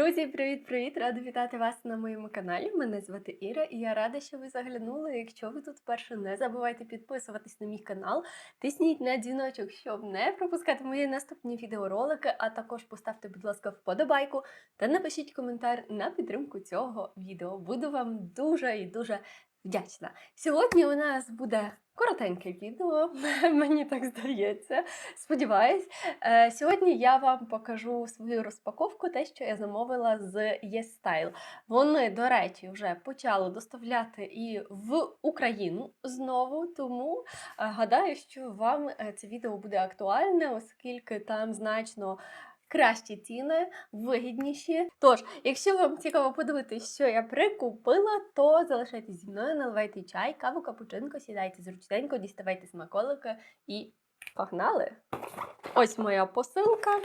Друзі, привіт-привіт! Рада вітати вас на моєму каналі. Мене звати Іра, і я рада, що ви заглянули. Якщо ви тут вперше, не забувайте підписуватись на мій канал, тисніть на дзвіночок, щоб не пропускати мої наступні відеоролики, а також поставте, будь ласка, вподобайку та напишіть коментар на підтримку цього відео. Буду вам дуже і дуже вдячна. Сьогодні у нас буде коротеньке відео, мені так здається. Сподіваюсь, Е, Сьогодні я вам покажу свою розпаковку, те, що я замовила з YesStyle. Вони, до речі, вже почали доставляти і в Україну знову, тому е, гадаю, що вам е, це відео буде актуальне, оскільки там значно. Кращі ціни, вигідніші. Тож, якщо вам цікаво подивитися, що я прикупила, то залишайтесь зі мною, наливайте чай, каву, капучинко, сідайте зручненько, діставайте смаколики і погнали! Ось моя посилка.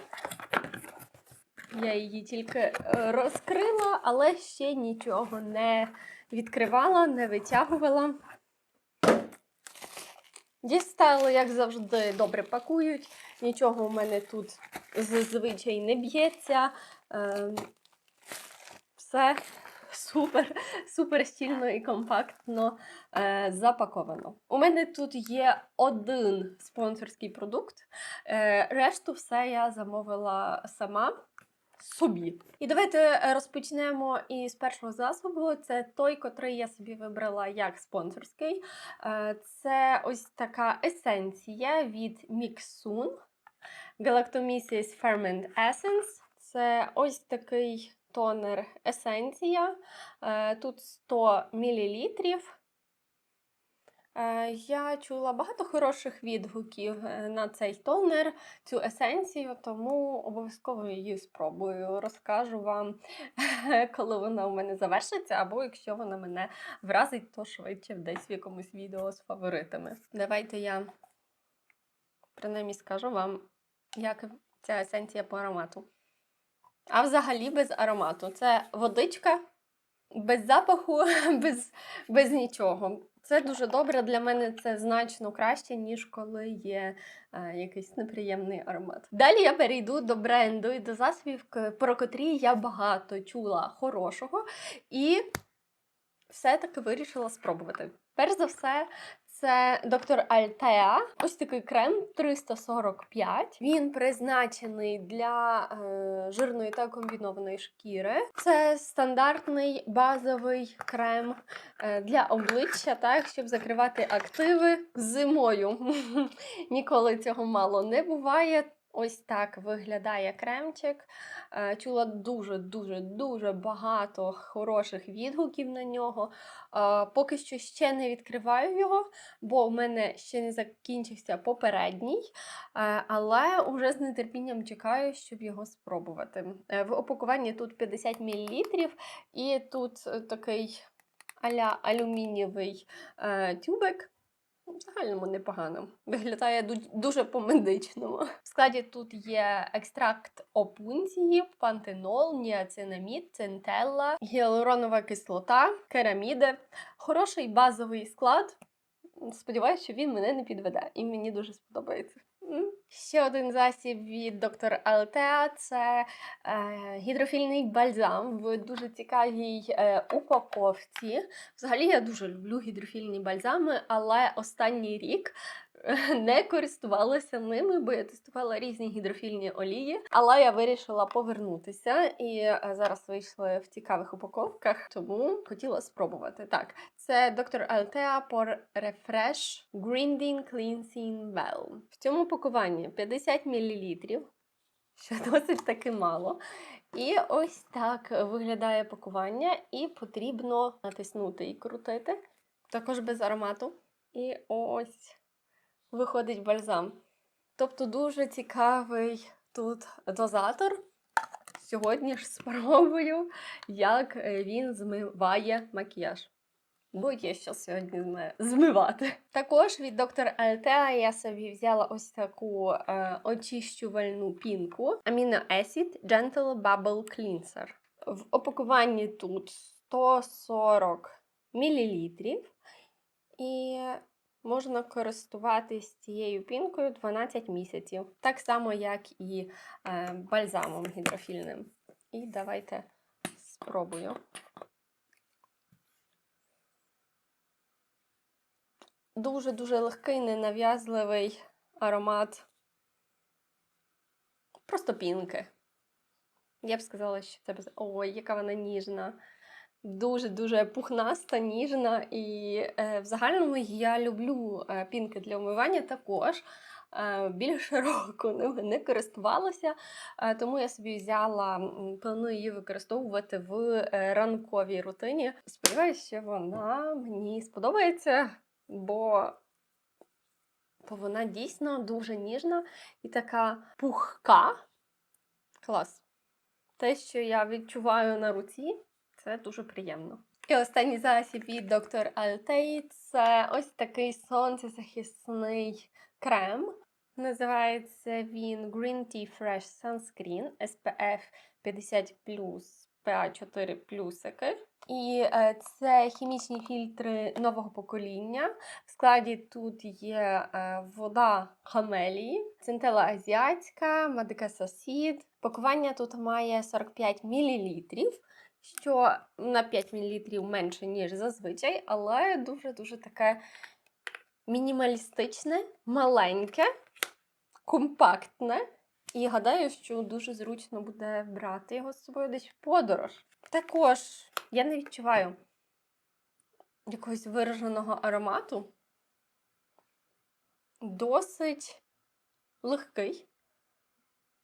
Я її тільки е, розкрила, але ще нічого не відкривала, не витягувала. Дістали, як завжди, добре пакують. Нічого у мене тут зазвичай не б'ється. Ем, Все супер, супер стільно і компактно е, запаковано. У мене тут є один спонсорський продукт. Е, решту все я замовила сама. Собі. І давайте е, розпочнемо із першого засобу. Це той, котрий я собі вибрала як спонсорський. Е, Це ось така есенція від Mixun Galactomyces Ferment Essence. Це ось такий тонер есенція. Е, Тут 100 мл. Е, Я чула багато хороших відгуків е, на цей тонер, цю есенцію, тому обов'язково її спробую. Розкажу вам, коли вона у мене завершиться, або якщо вона мене вразить, то швидше десь в якомусь відео з фаворитами. Давайте я принаймні скажу вам, як ця есенція по аромату. А взагалі без аромату. Це водичка без запаху, без, без нічого. Це дуже добре. Для мене це значно краще, ніж коли є е, якийсь неприємний аромат. Далі я перейду до бренду і до засобів, про котрі я багато чула хорошого, і все-таки вирішила спробувати. Перш за все, це доктор Альтеа. Ось такий крем 345. Він призначений для е, жирної та комбінованої шкіри. Це стандартний базовий крем е, для обличчя, так, щоб закривати активи зимою. Ніколи цього мало не буває. Ось так виглядає кремчик. Е, Чула дуже, дуже, дуже багато хороших відгуків на нього. Е, Поки що ще не відкриваю його, бо в мене ще не закінчився попередній. Е, Але вже з нетерпінням чекаю, щоб його спробувати. В опакуванні тут 50 мл, і тут такий аля алюмінієвий тюбик. В загальному непогано. Виглядає ду- дуже по-медичному. В складі тут є екстракт опунції, пантенол, ніацинамід, центелла, гіалуронова кислота, кераміди. Хороший базовий склад. Сподіваюся, що він мене не підведе, і мені дуже сподобається. Ще один засіб від доктор Алтеа це е, гідрофільний бальзам в дуже цікавій е, упаковці. Взагалі я дуже люблю гідрофільні бальзами, але останній рік не користувалася ними, бо я тестувала різні гідрофільні олії. Але я вирішила повернутися і е, зараз вийшли в цікавих упаковках, тому хотіла спробувати. Так, це доктор Altea Pore Refresh Grinding Cleansing Well. В цьому пакуванні 50 мл, що досить таки мало. І ось так виглядає пакування, і потрібно натиснути і крутити. Також без аромату. І ось виходить бальзам. Тобто дуже цікавий тут дозатор. Сьогодні ж спробую, як е, він змиває макіяж. Бо є що сьогодні змивати. Також від доктор Альтеа я собі взяла ось таку е, очищувальну пінку Amino Acid Gentle Bubble Cleanser. В опакуванні тут 140 мл. І можна користуватись цією пінкою 12 місяців. Так само, як і е, бальзамом гідрофільним. І давайте спробую. Дуже-дуже легкий, ненав'язливий аромат. Просто пінки. Я б сказала, що це без. Ой, яка вона ніжна. Дуже-дуже пухнаста, ніжна. І е, в загальному я люблю е, пінки для умивання також. Е, більше року ними не користувалася, е, тому я собі взяла, планую її використовувати в е, ранковій рутині. Сподіваюся, що вона мені сподобається, бо, бо вона дійсно дуже ніжна і така пухка. Клас. Те, що я відчуваю на руці, це дуже приємно. І останній засіб від Dr. Altay – це ось такий сонцезахисний крем. Називається він Green Tea Fresh Sunscreen SPF 50 PA4 плюсики. І е, це хімічні фільтри нового покоління. В складі тут є е, вода хамелії, центела азіатська, Мадика Сосід. Пакування тут має 45 мл, що на 5 мл менше, ніж зазвичай, але дуже-дуже таке мінімалістичне, маленьке, компактне. І гадаю, що дуже зручно буде брати його з собою десь в подорож. Також я не відчуваю якогось вираженого аромату. Досить легкий.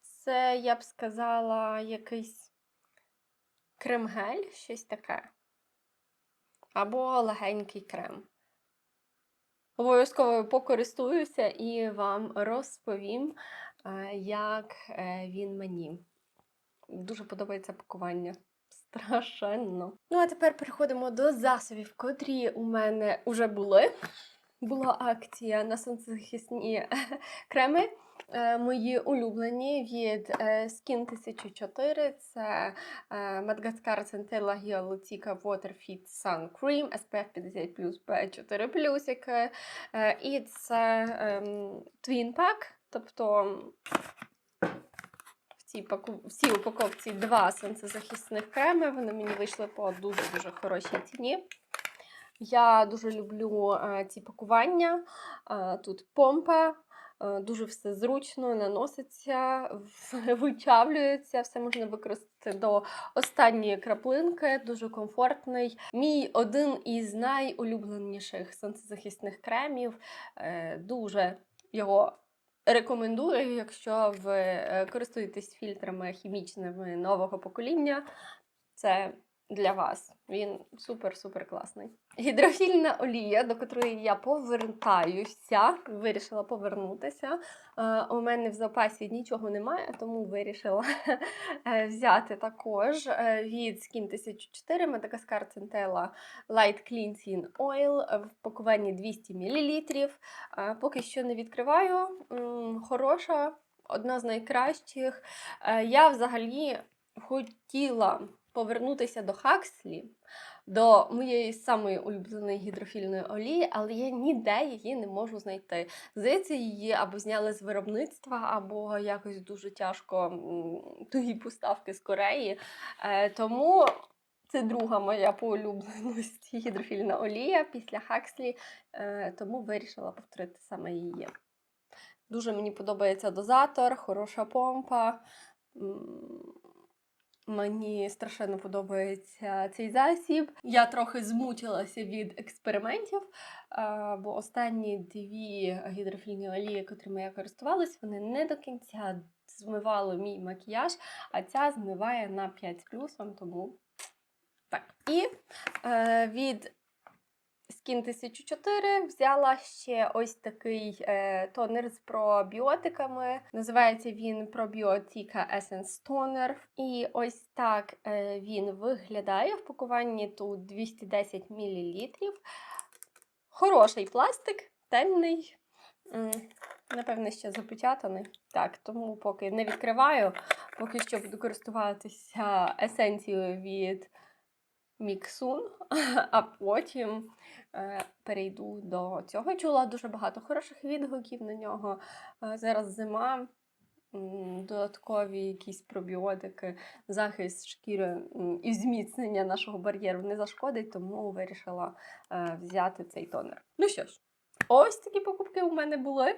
Це, я б сказала, якийсь крем-гель, щось таке. Або легенький крем. Обов'язково покористуюся і вам розповім, е, як е, він мені. Дуже подобається пакування. Страшенно. Ну, а тепер переходимо до засобів, котрі у мене вже були. Була акція на сонцезахисні креми. Е, Мої улюблені від е, Skin 1004 це е, Madagascar Centella Hyaluronic Water Fit Sun Cream SPF 50 P4. Е, І це ем, Twin Pack, тобто в цій паку... в цій упаковці два сонцезахисних креми. Вони мені вийшли по дуже-дуже хорошій ціні. Я дуже люблю е, ці пакування. Е, тут помпа, е, дуже все зручно, наноситься, вичавлюється, все можна використати до останньої краплинки, дуже комфортний. Мій один із найулюбленіших сонцезахисних кремів. Дуже його рекомендую, якщо ви користуєтесь фільтрами хімічними нового покоління. Це для вас. Він супер-супер класний. Гідрофільна олія, до котрої я повертаюся, вирішила повернутися. Е, у мене в запасі нічого немає, тому вирішила е, взяти також е, від Skin 1004 Madagascar Centella Light Cleansing Oil в пакуванні 200 мл. Поки що не відкриваю. Хороша, одна з найкращих. Я взагалі хотіла повернутися до Хакслі, до моєї самої улюбленої гідрофільної олії, але я ніде її не можу знайти. Здається, її або зняли з виробництва, або якось дуже тяжко тугі поставки з Кореї. Е, Тому це друга моя по улюбленості гідрофільна олія після Хакслі, е, тому вирішила повторити саме її. Дуже мені подобається дозатор, хороша помпа. Мені страшенно подобається цей засіб. Я трохи змучилася від експериментів, бо останні дві гідрофільні олії, котрими я користувалась, вони не до кінця змивали мій макіяж, а ця змиває на 5 з плюсом, тому так. І е, від Skin 1004 взяла ще ось такий е, тонер з пробіотиками. Називається він Probiotica Essence Toner. І ось так е, він виглядає. В пакуванні тут 210 мл. Хороший пластик, темний. Напевне, ще запечатаний. Так, тому поки не відкриваю, поки що буду користуватися есенцією від Міксун, а потім е, перейду до цього. Чула дуже багато хороших відгуків на нього. Е, зараз зима. додаткові якісь пробіотики, захист шкіри і зміцнення нашого бар'єру не зашкодить, тому вирішила е, взяти цей тонер. Ну що ж. Ось такі покупки у мене були.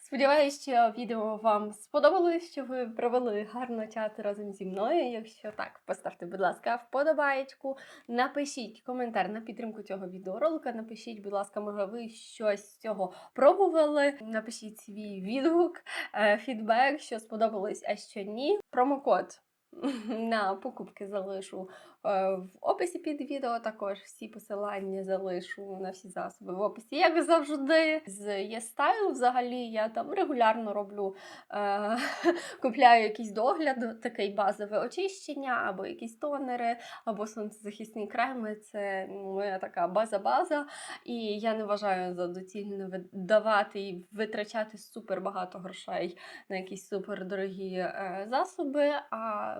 Сподіваюсь, що відео вам сподобалось, що ви провели гарно час разом зі мною. Якщо так, поставте, будь ласка, вподобаєчку. Напишіть коментар на підтримку цього відеоролика. Напишіть, будь ласка, може ви щось з цього пробували. Напишіть свій відгук, е, фідбек, що сподобалось, а що ні. Промокод на покупки залишу е, в описі під відео. Також всі посилання залишу на всі засоби в описі, як завжди. З ЄСтайл взагалі я там регулярно роблю, е, купляю якийсь догляд, такий базове очищення, або якісь тонери, або сонцезахисні креми. Це моя така база-база. І я не вважаю за доцільне видавати і витрачати супер багато грошей на якісь супердорогі е, засоби. А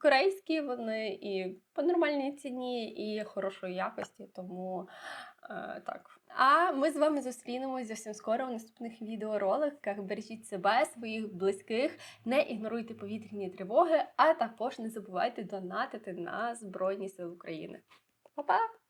корейські вони і по нормальній ціні, і хорошої якості, тому е, так. А ми з вами зустрінемось зовсім скоро у наступних відеороликах. Бережіть себе, своїх близьких, не ігноруйте повітряні тривоги, а також не забувайте донатити на Збройні Сили України. Па-па!